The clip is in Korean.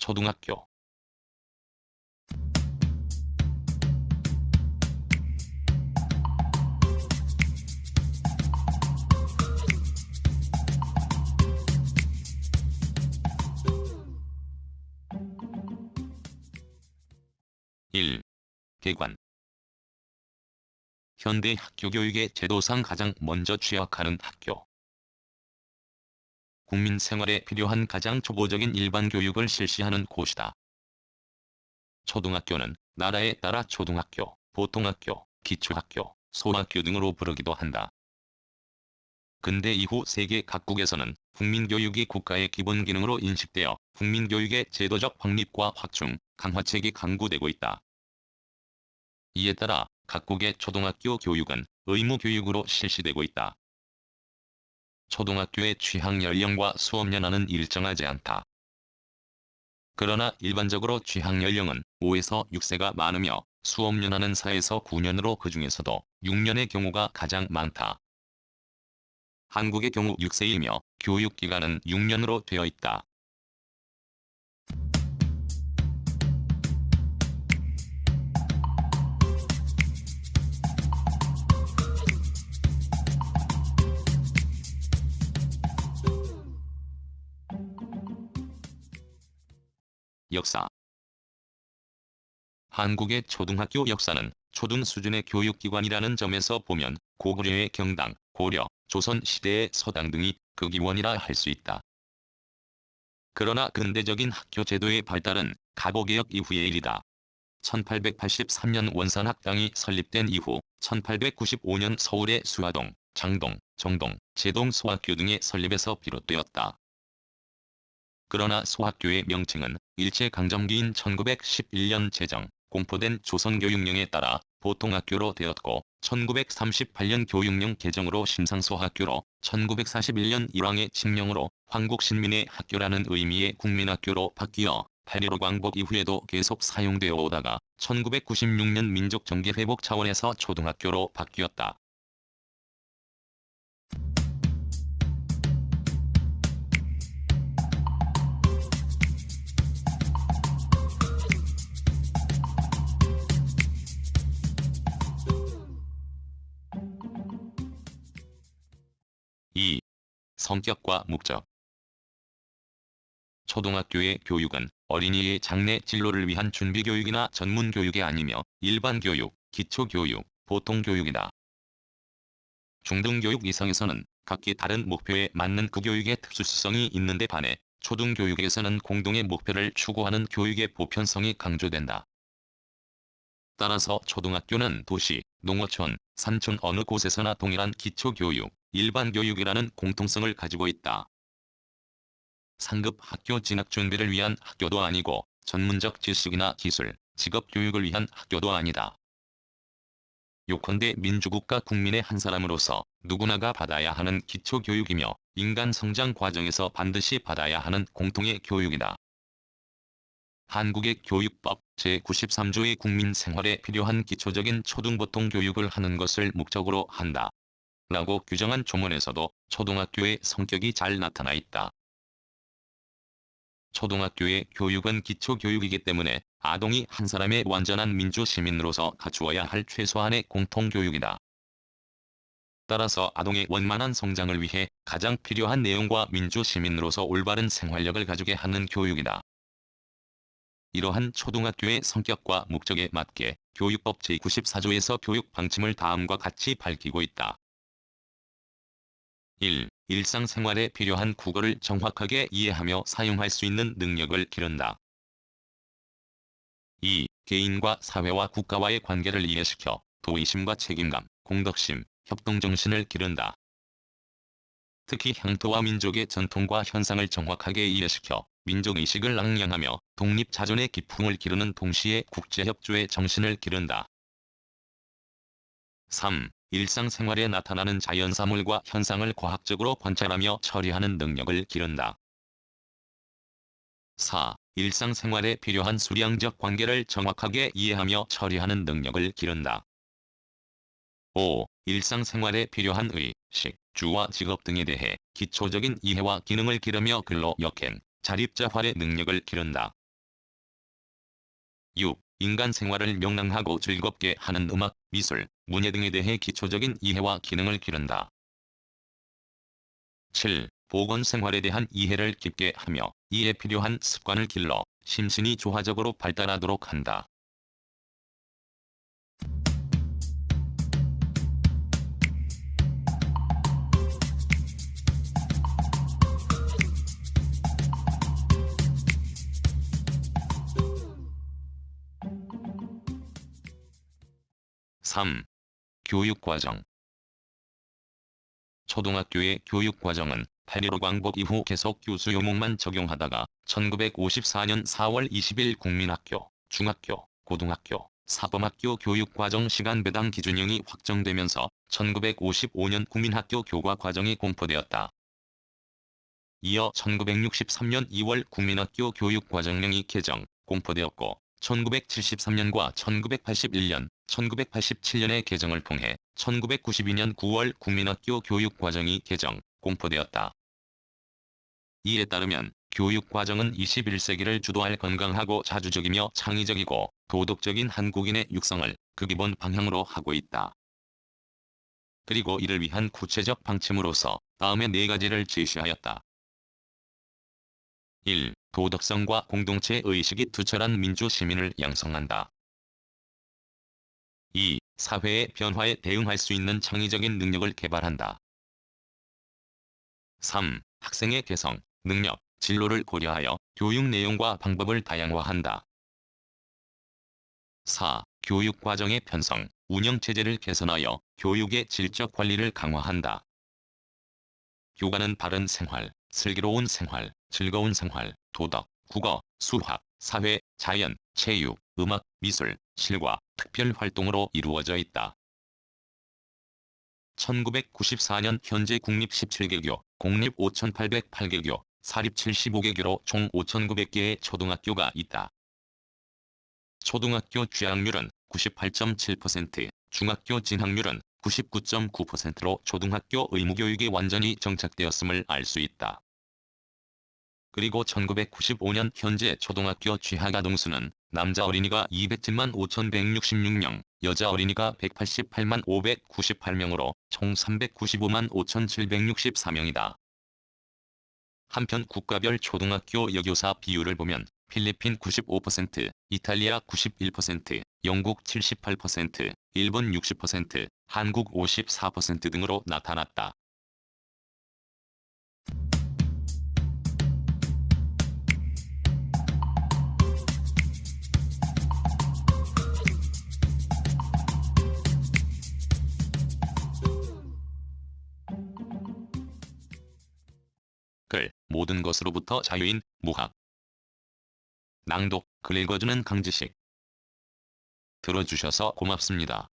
초등학교. 일. 개관. 현대 학교 교육의 제도상 가장 먼저 취약하는 학교. 국민 생활에 필요한 가장 초보적인 일반 교육을 실시하는 곳이다. 초등학교는 나라에 따라 초등학교, 보통학교, 기초학교, 소학교 등으로 부르기도 한다. 근대 이후 세계 각국에서는 국민교육이 국가의 기본 기능으로 인식되어 국민교육의 제도적 확립과 확충, 강화책이 강구되고 있다. 이에 따라 각국의 초등학교 교육은 의무 교육으로 실시되고 있다. 초등학교의 취학 연령과 수업 연하는 일정하지 않다. 그러나 일반적으로 취학 연령은 5에서 6세가 많으며 수업 연하는 4에서 9년으로 그 중에서도 6년의 경우가 가장 많다. 한국의 경우 6세이며 교육기간은 6년으로 되어 있다. 역사 한국의 초등학교 역사는 초등 수준의 교육기관이라는 점에서 보면 고구려의 경당, 고려, 조선 시대의 서당 등이 그 기원이라 할 수 있다. 그러나 근대적인 학교 제도의 발달은 가보개혁 이후의 일이다. 1883년 원산학당이 설립된 이후 1895년 서울의 수화동, 장동, 정동, 제동 소학교 등의 설립에서 비롯되었다. 그러나 소학교의 명칭은 일제강점기인 1911년 제정, 공포된 조선교육령에 따라 보통학교로 되었고 1938년 교육령 개정으로 심상소학교로 1941년 일왕의 칙령으로 황국신민의 학교라는 의미의 국민학교로 바뀌어 8.15 광복 이후에도 계속 사용되어 오다가 1996년 민족정기 회복 차원에서 초등학교로 바뀌었다. 성격과 목적 초등학교의 교육은 어린이의 장래 진로를 위한 준비교육이나 전문교육이 아니며 일반교육, 기초교육, 보통교육이다. 중등교육 이상에서는 각기 다른 목표에 맞는 그 교육의 특수성이 있는데 반해 초등교육에서는 공동의 목표를 추구하는 교육의 보편성이 강조된다. 따라서 초등학교는 도시, 농어촌, 산촌 어느 곳에서나 동일한 기초교육, 일반 교육이라는 공통성을 가지고 있다. 상급 학교 진학 준비를 위한 학교도 아니고 전문적 지식이나 기술, 직업 교육을 위한 학교도 아니다. 요컨대 민주국가 국민의 한 사람으로서 누구나가 받아야 하는 기초교육이며 인간 성장 과정에서 반드시 받아야 하는 공통의 교육이다. 한국의 교육법 제93조의 국민 생활에 필요한 기초적인 초등보통 교육을 하는 것을 목적으로 한다. 라고 규정한 조문에서도 초등학교의 성격이 잘 나타나 있다. 초등학교의 교육은 기초교육이기 때문에 아동이 한 사람의 완전한 민주시민으로서 갖추어야 할 최소한의 공통교육이다. 따라서 아동의 원만한 성장을 위해 가장 필요한 내용과 민주시민으로서 올바른 생활력을 가지게 하는 교육이다. 이러한 초등학교의 성격과 목적에 맞게 교육법 제94조에서 교육 방침을 다음과 같이 밝히고 있다. 1. 일상생활에 필요한 국어를 정확하게 이해하며 사용할 수 있는 능력을 기른다. 2. 개인과 사회와 국가와의 관계를 이해시켜 도의심과 책임감, 공덕심, 협동정신을 기른다. 특히 향토와 민족의 전통과 현상을 정확하게 이해시켜 민족의식을 낭양하며 독립자존의 기풍을 기르는 동시에 국제협조의 정신을 기른다. 3. 일상생활에 나타나는 자연사물과 현상을 과학적으로 관찰하며 처리하는 능력을 기른다. 4. 일상생활에 필요한 수량적 관계를 정확하게 이해하며 처리하는 능력을 기른다. 5. 일상생활에 필요한 의, 식, 주와 직업 등에 대해 기초적인 이해와 기능을 기르며 근로 역행, 자립자활의 능력을 기른다. 6. 인간 생활을 명랑하고 즐겁게 하는 음악, 미술, 문예 등에 대해 기초적인 이해와 기능을 기른다. 7. 보건 생활에 대한 이해를 깊게 하며 이에 필요한 습관을 길러 심신이 조화적으로 발달하도록 한다. (3) 교육과정 초등학교의 교육과정은 8.15 광복 이후 계속 교수 요목만 적용하다가 1954년 4월 20일 국민학교, 중학교, 고등학교, 사범학교 교육과정 시간 배당 기준형이 확정되면서 1955년 국민학교 교과 과정이 공포되었다. 이어 1963년 2월 국민학교 교육과정령이 개정, 공포되었고 1973년과 1981년, 1987년의 개정을 통해 1992년 9월 국민학교 교육과정이 개정, 공포되었다. 이에 따르면 교육과정은 21세기를 주도할 건강하고 자주적이며 창의적이고 도덕적인 한국인의 육성을 그 기본 방향으로 하고 있다. 그리고 이를 위한 구체적 방침으로서 다음의 네 가지를 제시하였다. 1. 도덕성과 공동체 의식이 투철한 민주 시민을 양성한다. 2. 사회의 변화에 대응할 수 있는 창의적인 능력을 개발한다. 3. 학생의 개성, 능력, 진로를 고려하여 교육 내용과 방법을 다양화한다. 4. 교육 과정의 편성, 운영체제를 개선하여 교육의 질적 관리를 강화한다. 교과는 바른 생활, 슬기로운 생활, 즐거운 생활, 도덕, 국어, 수학, 사회, 자연, 체육, 음악, 미술, 실과, 특별 활동으로 이루어져 있다. 1994년 현재 국립 17개교, 공립 5,808개교, 사립 75개교로 총 5,900개의 초등학교가 있다. 초등학교 취학률은 98.7%, 중학교 진학률은 99.9%로 초등학교 의무교육이 완전히 정착되었음을 알 수 있다. 그리고 1995년 현재 초등학교 취학 아동수는 남자 어린이가 207만 5166명, 여자 어린이가 188만 598명으로 총 395만 5764명이다. 한편 국가별 초등학교 여교사 비율을 보면 필리핀 95%, 이탈리아 91%, 영국 78%, 일본 60%, 한국 54% 등으로 나타났다. 글, 모든 것으로부터 자유인, 무학. 낭독, 글 읽어주는 강지식. 들어주셔서 고맙습니다.